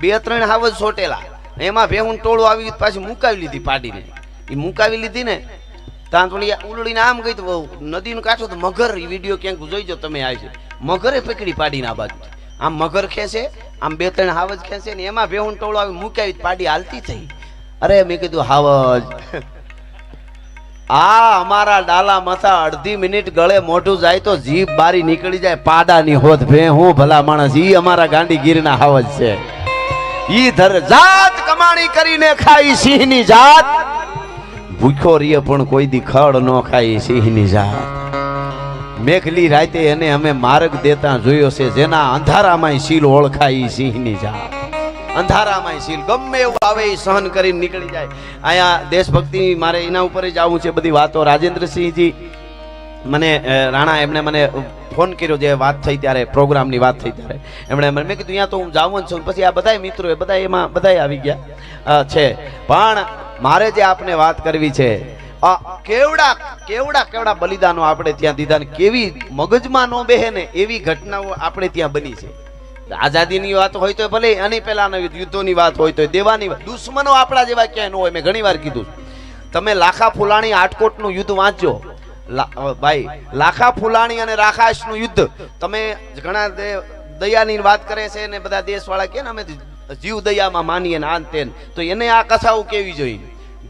બે ત્રણ હાવજ સોટેલા. એમાં ભેહું ટોળું આવી પાછી મુકાવી લીધી પાડીને. એ મુકાવી લીધી ને ત્યાં થોડી ઉલડીને આમ ગઈ તો નદીનું કાંઠો તો મગર એ વીડિયો ક્યાંક જોઈજો તમે આવી છે. મગરે પકડી પાડીને આ બાજુ. આમ મગર ખેંચે, આમ બે ત્રણ હાવજ ખેંચે ને એમાં ભેહું ટોળું આવી મુકાવી પાડી હાલતી થઈ. અરે મેં કીધું, હાવજ. આ અમારા ડાલા મથા અડધી મિનિટ ગળે મોઢું જાય તો જીભ બારી નીકળી જાય, પાડાની હોત ભે હું ભલા માણસ. ઈ અમારા ગાંડી ગીરના હાવજ છે. ઈ ધર જાત કમાણી કરીને ખાઈ સિંહની જાત. ભૂખ્યો રીએ પણ કોઈ દી ખડ ન ખાઈ સિંહની જાત. મેઘલી રાતે એને અમે માર્ગ દેતા જોયો છે, જેના અંધારામાં સીલ ઓળખાય સિંહની જાત. અંધારામાં શીલ, ગમે એવું આવે એ સહન કરીને નીકળી જાય. અહીંયા દેશભક્તિ, મારે એના ઉપર જ આવું છે બધી વાતો. રાજેન્દ્રસિંહજી મને રાણા એમણે મને ફોન કર્યો જે વાત થઈ ત્યારે પ્રોગ્રામની વાત થઈ ત્યારે. એમણે મને મેં કીધું અહીંયા તો હું જાઉં છું. પછી આ બધાય મિત્રો એ બધા એમાં બધાય આવી ગયા છે. પણ મારે જે આપને વાત કરવી છે કેવડા કેવડા કેવડા બલિદાનો આપણે ત્યાં દીધા ને કેવી મગજમાં ન બેહે ને એવી ઘટનાઓ આપણે ત્યાં બની છે. આઝાદીની વાત હોય તો ભલે આની પહેલાના યુદ્ધોની વાત હોય તો દેવાની દુશ્મનો આપણા જેવા ક્યાંય ન હોય મેં ઘણી વાર કીધું. તમે લાખા ફુલાણી આટકોટનું યુદ્ધ અ, ભાઈ, લાખા ફુલાણી અને રાખાશનું યુદ્ધ. તમે ઘણા દયાની વાત કરે છે ને બધા દેશવાળા કે અમે જીવ દયામાં માનીએ ને આન તો એને આ કથાઓ કેવી જોઈએ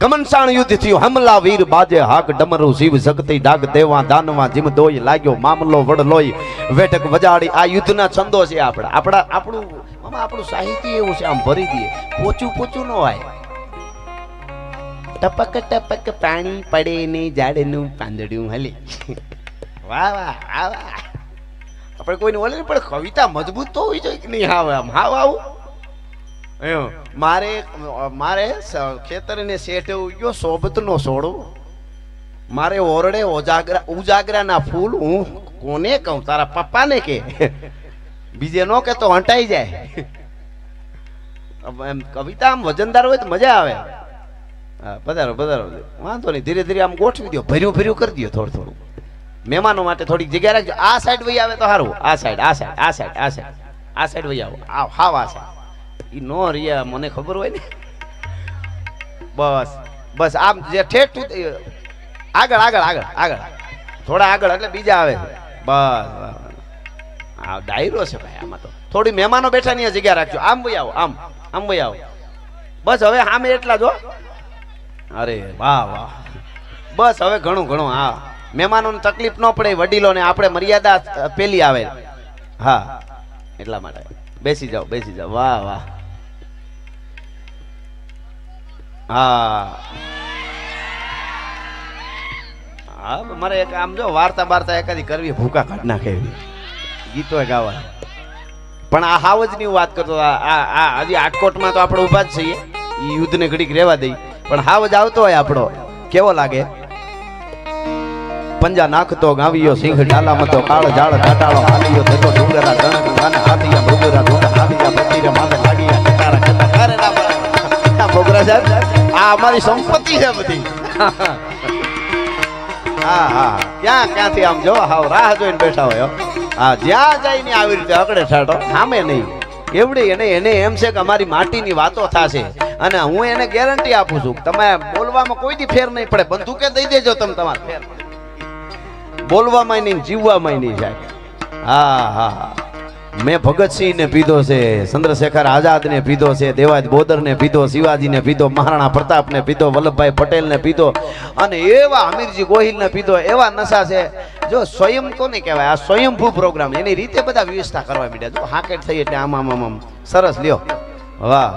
ગમનસાણ યુદ્ધ થયું. હમલા વીર બાજે હાક ડમરુ. શિવ શક્તિ ડાગ દેવા દાનવા જીમ દોય લાગ્યો. મામલો વડલોય વેઠક વજાડી. આ યુદ્ધના છંદો છે આપણા. આપણા આપણું આપણું સાહિત્ય એવું છે. આમ ભરી દઈએ પોચું પોચું ન હોય. ટપક ટપક પાણી પડે ને ઝાડનું પાંદડું હલે વાહ વાહ વાહ વાહ આપણે કોઈને ઓલે પણ કવિતા મજબૂત તો હોવી જોઈએ કે નહીં હા આમ હાવ આવું મારે મારે ખેતરને શેઠ ગયો સોબતનો સોડો મારે ઓરડે ઓજાગરા ઉજાગરાના ફૂલ હું કોને કહું તારા પપ્પાને કે બીજે નો કે તો હંટાઈ જાય એમ કવિતા આમ વજનદાર હોય તો મજા આવે પધારો પધારો. વાંધો નહીં, ધીરે ધીરે આમ ગોઠવી દો ભર્યું ભર્યું કરી દો થોડું થોડું. મહેમાનો માટે થોડીક જગ્યા રાખજો. આ સાઈડ વહી આવે તો સારું આ સાઈડ આ સાઈડ આ સાઈડ આ સાઈડ આ સાઈડ વહી આવો. આવ, હાવ આ સાઈડ ઈ નો રિયા મને ખબર હોય ને. બસ બસ, આમ જે ઠેઠ આગળ આગળ આગળ આગળ. થોડા આગળ એટલે બીજા આવે બસ. આ ડાયરો છે ભાઈ, આમાં તો. થોડી મહેમાનો બેઠા ની જગ્યા રાખજો. આમ વહી આવો, આમ આમ વહી આવો. બસ, હવે સામે એટલા જો અરે, વાહ વાહ. બસ, હવે ઘણું ઘણું, હા. મહેમાનોને તકલીફ ન પડે, વડીલોને આપણે મર્યાદા પેલી આવે. હા, એટલા માટે. બેસી જાઓ બેસી જાઓ. વાહ વાહ. હા. હા મારે એક આમ જો વાર્તા બાર્તા એકાદી કરવી, ભૂકા કાઢ નાખે ગીતો ગાવા પણ આ હાવજની વાત કરતો, આ, આ- હજી આટકોટમાં તો આપણે ઊભા જ છીએ. યુદ્ધને ઘડીક રહેવા દઈ પણ હાવજ આવતો હોય આપણો. કેવો લાગે? પંજા નાખતો, ગાવિયો સિંહ ડાલામાં તો કાળ ઝાડ ઘટાડો હાલિયો થતો ડુંગરા ગણ ગાને હાથિયા, ભૂગરા ઢોંગા હાથિયા ભતીરે માથે લાગીયા કટારા કટા કરે ના પડે. આ સાહેબ, આ અમારી સંપત્તિ છે બધી. હા હા, ક્યાં, ક્યાંથી આમ જો, હાવ રાહ જોઈને બેઠા હોય, હા. જ્યાં જઈને આવી રીતે અકડે ઠાટો, સામે નહીં. એવડી એને એને એમ છે કે અમારી માટીની વાતો થશે. અને હું એને ગેરંટી આપું છું તમે બોલવામાં કોઈ દી ફેર નહીં પડે. બંદૂકે દઈ દેજો તમે તમારે ફેર બોલવામાં નહીં જીવવામાં નહીં જાય. હા હા હા. મેં ભગતસિંહને પીધો છે, ચંદ્રશેખર આઝાદને પીધો છે, દેવાજ બોદરને પીધો, શિવાજીને પીધો, મહારાણા પ્રતાપને પીધો, વલ્લભભાઈ પટેલને પીધો અને એવા અમીરજી ગોહિલ ને પીધો, એવા નશા છે. જો સ્વયં કોને કહેવાય? આ સ્વયંભૂ પ્રોગ્રામ, એની રીતે બધા વ્યવસ્થા કરવા માંડ્યા. જો હાકેટ થઈ એટલે આમ આમ આમ સરસ, લ્યો. વાહ.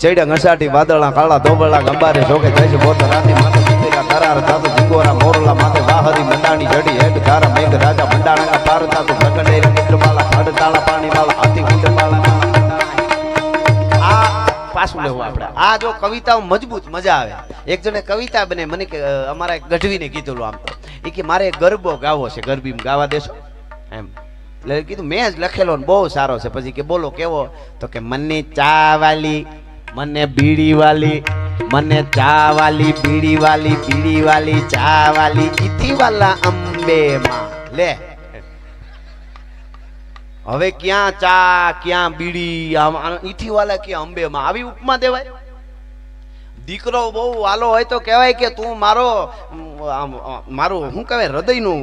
ચૈડા ઘસાટી વાદળા કાળા ધોબળા ગંબારે જોકે જાય છે બોતો રાતી માથે સુતેલા કરાર થાતો જીગોરા મોરલા માથે વાહરી મંડાણી જડી હેડ ધારા મેઘ રાજા મંડાણા પાર થાતો પ્રગટે મિત્રમાલા ખાડ તાળા પાણી વાળા હાથી કુંડમાલા આ પાછું લેવું આપણે. આ જો કવિતાઓ મજબૂત મજા આવે. એક જણે કવિતા બને, મને કે અમારા એક ગઢવીને કીધેલું આમ તો. એ કે, મારે ગરબો ગાવો છે ગરબીમાં ગાવા દેશો. એમ. એટલે કીધું, મેં જ લખેલો ને બહુ સારો છે. પછી કે, બોલો, કેવો? તો કે, મને ચા વાલી મને બીડી વાલી મને ચા વાલી બીડી વાલી બીડી વાલી ચા વાલી ઇથી વાલા અંબે માં લે. હવે ક્યાં ચા, ક્યાં બીડી ઈથી વાલા કે અંબેમાં? આવી ઉપમા દેવાય. દીકરો બહુ વાલો હોય તો કહેવાય કે તું મારો મારું, શું કહેવાય, હૃદયનું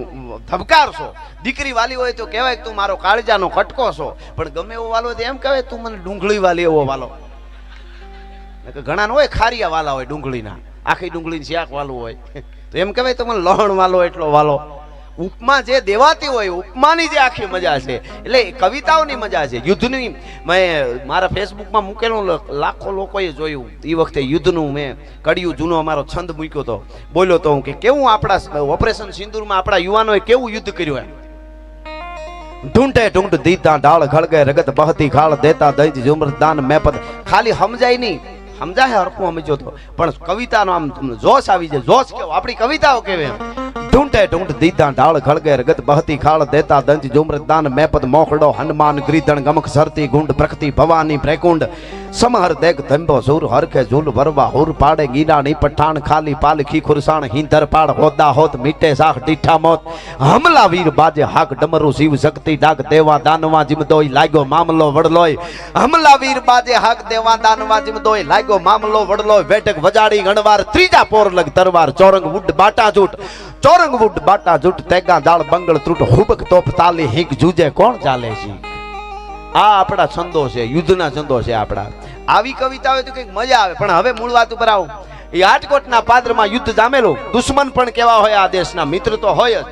ધબકાર છો. દીકરી વાલી હોય તો કહેવાય તું મારો કાળજાનો કટકો છો. પણ ગમે એવો વાલો એમ કહેવાય તું મને ડુંગળી વાલી એવો વાલો. ઘણા હોય ખારિયા વાલા હોય ડુંગળીના. આખી ડુંગળીની શાક વાલું હોય. તો એમ કહેવાય તમને મને લહણ વાલો એટલો વાલો. ઉપમા જે દેવાતી હોય ઉપમાની જે આખી મજા છે. એટલે કવિતાઓની મજા છે. યુદ્ધની મેં મારા ફેસબુકમાં મૂકેલું લાખો લોકોએ જોયું. એ વખતે યુદ્ધનું મેં કડિયું જૂનો અમારો છંદ મૂક્યો તો બોલ્યો તો હું કે કેવું આપણા ઓપરેશન સિંદૂરમાં આપણા યુવાનોએ કેવું યુદ્ધ કર્યું એમ? ઢૂંઢે ઢૂંઢ દીતા ઢાળ ખળગે રગત બહતી ખાળ દેતા દૈત જુમર દાન મેપત ખાલી સમજાય નહીં. સમજાય હરખું સમજો તો. પણ કવિતાનો આમ તમને જોશ આવી જાય. જોશ કેવો? આપણી કવિતાઓ કેવી એમ? ઢૂંઢે ઢૂંઢ દીતા ઢાળ ખળગે રગત બહતી ખાળ દેતા દંત જુમર દાન મેપત મોખડો હનુમાન ગ્રીધણ ગમક સરતી ગુંડ પ્રકૃતિ ભવાની પ્રેકુંડ સમહર દેખ ધંભો સુર હરખે ઝૂલ વરવા હુર પાડે ગીરાણી પઠાણ ખાલી પાલખી ખુરસાણ હિંદર પાડ હોદા હોત મીઠે સાખ ડીઠા મોત હમલા વીર બાજે હાક ડમરુ શિવ શક્તિ ડાક દેવા દાનવા જીમદોય લાગ્યો મામલો વડલોય હમલા વીર બાજે હાક દેવા દાનવા જીમદોય લાગ્યો મામલો વડલોય વેટક વજાડી ગણવાર ત્રીજા પોર લગ તરવાર ચોરંગ વુડ બાટા જૂટ ચોરંગ વુડ બાટા જૂટ, તેગા દાળ, બંગળ, ત્રુટ, હુબક તોપ તાલી હિંક જુજે, કોણ ચાલે છે? આ આપણા છંદો છે, યુદ્ધના છંદો છે આપણા. આવી કવિતા હોય તો કંઈક મજા આવે, પણ હવે મૂળ વાત ઉપર આવું. એ રાજકોટના પાદરમાં યુદ્ધ જામેલું. દુશ્મન પણ કેવા હોય આ દેશના, મિત્ર તો હોય જ.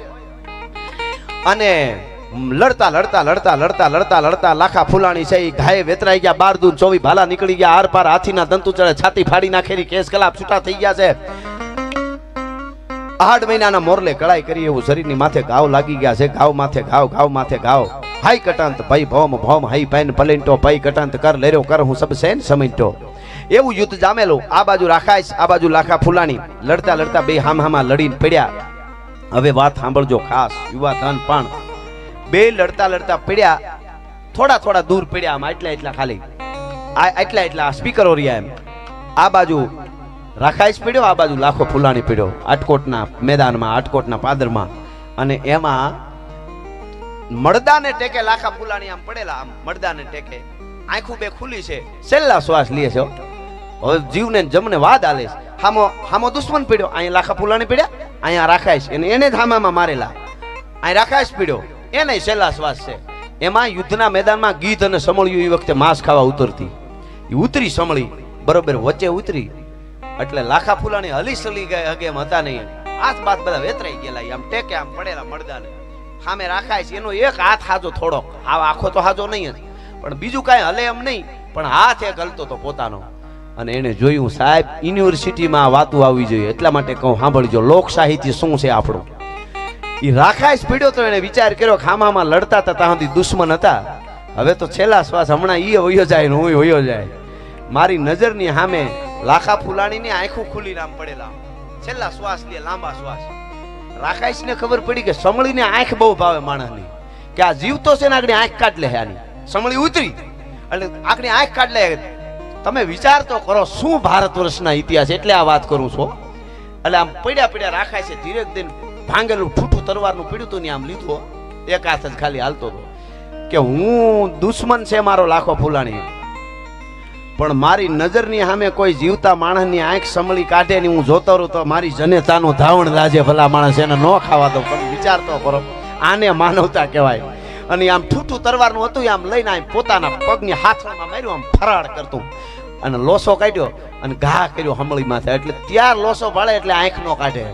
અને લડતા લડતા લડતા લડતા લડતા લડતા લાખા ફૂલાણી છે એ ઘાયે વેતરાઈ ગયા બાર દૂર ચોવી ભાલા નીકળી ગયા આર પાર હાથીના દંતુ ચડે છાતી ફાડી નાખેલી, કેસ કલાપ છૂટા થઈ ગયા છે. આઠ મહિનાના મોરલે કળાઈ કરી એવું શરીરની માથે ઘાવ લાગી ગયા છે. ઘાવ માથે ઘાવ ઘાવ માથે ઘાવ. હાઈ કટાંત ભાઈ ભોમ ભોમ હાઈ પેન પલેન્ટો ભાઈ કટાંત, કર લેરો કર, હું સબ સેન સમિટો. એવું યુદ્ધ જામેલું. આ બાજુ રાખાઈશ આ બાજુ લાખા ફૂલાણી. લડતા લડતા બે હામ હામા લડીને પડ્યા. હવે વાત સાંભળજો ખાસ, યુવા ધન પણ. બે લડતા લડતા પડ્યા. થોડા થોડા દૂર પડ્યા આમ એટલા એટલા ખાલી. આ એટલા એટલા સ્પીકરો રહ્યા એમ. આ બાજુ રાખાઈશ પીડ્યો, આ બાજુ લાખો ફૂલાણી પીડ્યો, આટકોટના મેદાનમાં, આટકોટના પાદરમાં. અને એમાં મળદાને ટેકે લાખા ફૂલાણી આમ પડેલા, આમ મળદાને ટેકે. આંખું બે ખુલી છે. છેલ્લા શ્વાસ લે છે. હવે જીવને જમને વાદ આલે હામો હામો દુશ્મન પીડ્યો. અહીંયા લાખા ફૂલાણી પીડ્યા, અહીંયા રાખાઈશ. એને એને જ હામામાં મારેલા. અહીં રાખાઈશ પીડ્યો. એને છેલ્લા શ્વાસ છે. એમાં યુદ્ધના મેદાનમાં ગીધ અને સમળ્યું એ વખતે માંસ ખાવા ઉતરતી. ઉતરી સમળી, બરોબર, વચ્ચે ઉતરી. એટલે લાખા ફૂલાણી હલી સલી ગયા હગે એમ હતા નહીં. હાથ બાથ બધા વેતરાઈ ગયેલા આમ ટેકે આમ પડેલા મળદાને સામે રાખાય છે, એનો એક હાથ હાજો થોડો. આ આખો તો હાજો નહીં પણ બીજું કાંઈ હલે એમ નહીં, પણ હાથ એક હલતો તો પોતાનો. અને એને જોયું, સાહેબ, યુનિવર્સિટીમાં વાતું આવવી જોઈએ. એટલા માટે કહું, સાંભળજો લોક સાહિત્ય શું છે આપણું? એ રાખાય પીડ્યો તો એને વિચાર કર્યો ખામામાં લડતા હતા, ત્યાં સુધી દુશ્મન હતા. હવે તો છેલ્લા શ્વાસ હમણાં એ વયો જાય ને હું વયો જાય. મારી નજરની સામે લાખા ફુલાણીની આંખો ખુલી આમ પડેલા. છેલ્લા શ્વાસ લે, લાંબા શ્વાસ. રાખાઈશ ને ખબર પડી કે સમળીને આંખ બહુ ભાવે માણસની. કે આ જીવતો છે ને આગળ આંખ કાઢ લે આની. સમળી ઉતરી. એટલે આગળ આંખ કાઢ લે. તમે વિચાર તો કરો, શું ભારત વર્ષના ઇતિહાસ? એટલે આ વાત કરું છું. એટલે આમ પડ્યા પડ્યા રાખાય છે ધીરે દિન ભાંગેલું ઠૂઠું તરવારનું પીડ્યું હતું ને આમ લીધો. એક હાથ જ ખાલી હાલતો હતો. કે હું દુશ્મન છે મારો લાખો ફૂલાણી. પણ મારી નજરની સામે કોઈ જીવતા માણસની આંખ સમળી કાઢે ને હું જોતો રહું તો મારી જનેતાનું ધાવણ રાજે ભલા માણસ એને ન ખાવા દો પણ વિચારતો કરો, આને માનવતા કહેવાય. અને આમ ઠૂઠું તરવારનું હતું આમ લઈને આમ પોતાના પગની હાથમાં માર્યું, આમ ફરાળ કરતું. અને લોસો કાઢ્યો અને ઘા કર્યો હમળી માથે. એટલે ત્યાં લોસો ભાળે એટલે આંખ નો કાઢે.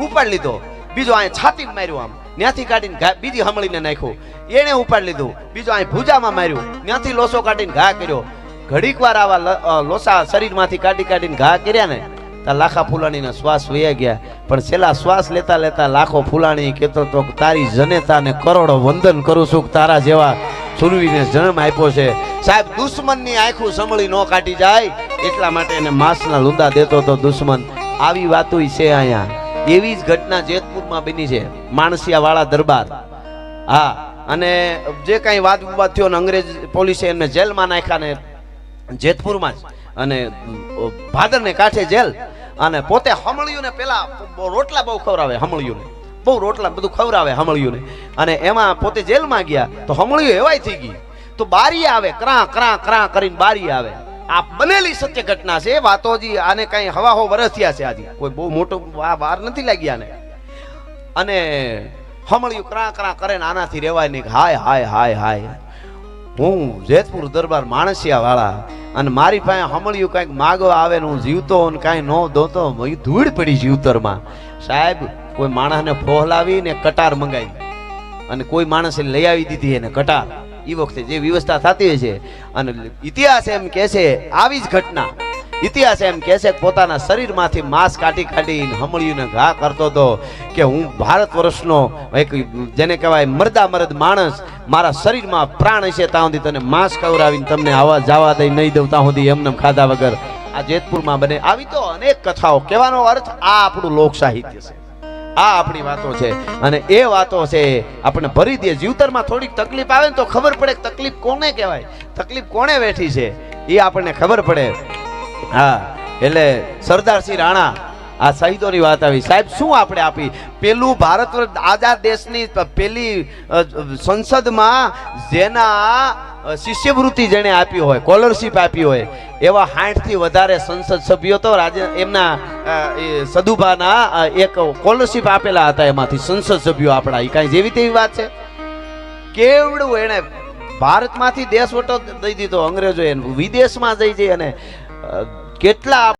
ઉપાડ લીધો. બીજો અહીં છાતી માર્યું આમ. ત્યાંથી કાઢીને ઘા બીજી હમળીને નાખ્યું. એને ઉપાડ લીધું. બીજો અહીં ભૂજામાં માર્યું. ત્યાંથી લોસો કાઢીને ઘા કર્યો. ઘડીક વાર આવા લોસા શરીરમાંથી કાઢી કાઢીને ઘા કર્યા ને ત્યાં લાખા ફૂલાણીના શ્વાસ વયા ગયા. પણ છેલ્લા શ્વાસ લેતા લેતા લાખો ફૂલાણી કહેતો તો તારી જનેતાને કરોડો વંદન કરું છું તારા જેવા સુરવીને જન્મ આપ્યો છે. સાહેબ, દુશ્મનની આંખું સંભળી ન કાઢી જાય, એટલા માટે એને માંસના લુંદા દેતો તો દુશ્મન. આવી વાતો છે અહીંયા. એવી જ ઘટના જેતપુરમાં બની છે, માણસિયાવાળા દરબાર. હા, અને જે કાંઈ વાદ વિવાદ થયો ને અંગ્રેજ પોલીસે એમને જેલમાં નાખ્યા ને જેતપુરમાં જ. અને ભાદરને કાંઠે જેલ. અને પોતે હમળિયું ને પેલા રોટલા બહુ ખવડાવે હમળિયું ને બહુ રોટલા બધું ખવડાવે હમળિયુંને. અને એમાં પોતે જેલમાં ગયા તો હમળિયું એવાય થઈ ગઈ. તો બારી આવે, ક્રા ક્રા ક્રા કરીને બારી આવે. આ બનેલી સત્ય ઘટના છે. વાતો હજી આને કઈ હવા હો વરસ થયા છે આજે. કોઈ બહુ મોટો વાર નથી લાગ્યા ને અને હમળિયું ક્રા ક્રા કરે ને આનાથી રેવાય નહીં હાય હાય હાય હાય. હું જેતપુર દરબાર માણસિયા વાળા અને મારી પાસે હમળિયું કાંઈક માગવા આવે ને હું જીવતો ને કાંઈ ન દોતો ધૂળ પડી જીવતરમાં સાહેબ, કોઈ માણસને ફોહલાવી ને કટાર મંગાવી અને કોઈ માણસે લઈ આવી દીધી એને કટાર. એ વખતે જે વ્યવસ્થા થતી હોય છે. અને ઇતિહાસ એમ કહે છે, આવી જ ઘટના. ઇતિહાસ એમ કહે છે કે પોતાના શરીરમાંથી માંસ કાઢી કાઢીને હમળિયુંને ઘા કરતો હતો કે હું ભારત વર્ષનો એક જેને કહેવાય મરદા મરદ માણસ, મારા શરીરમાં પ્રાણ હશે ત્યાં સુધી તને માંસ ખવડાવીને તમને આવા જવા દઈ નહીં દઉં ત્યાં સુધી એમને ખાધા વગર. આ જેતપુરમાં બને. આવી તો અનેક કથાઓ. કહેવાનો અર્થ આ આપણું લોક સાહિત્ય છે. આ આપણી વાતો છે. અને એ વાતો છે આપણે ભરી દે. જીવતરમાં થોડીક તકલીફ આવે ને તો ખબર પડે તકલીફ કોને કહેવાય? તકલીફ કોને બેઠી છે? એ આપણને ખબર પડે. હા, એટલે સરદારસિંહ રાણા આ શહીદોની વાત આવી. સાહેબ, શું આપણે આપી? પેલું ભારત આઝાદ દેશની પેલી સંસદમાં જેના શિષ્યવૃત્તિ જેણે આપી હોય, સ્કોલરશીપ આપી હોય, એવા 60 વધારે સંસદ સભ્યો તો રાજ્ય, એમના સદુભાના એક સ્કોલરશીપ આપેલા હતા એમાંથી, સંસદ સભ્યો આપણા. એ કાંઈ જેવી તેવી વાત છે? કેવડું એણે ભારતમાંથી દેશ વટો દઈ દીધો, અંગ્રેજોએ વિદેશમાં જઈ જઈ અને કેટલા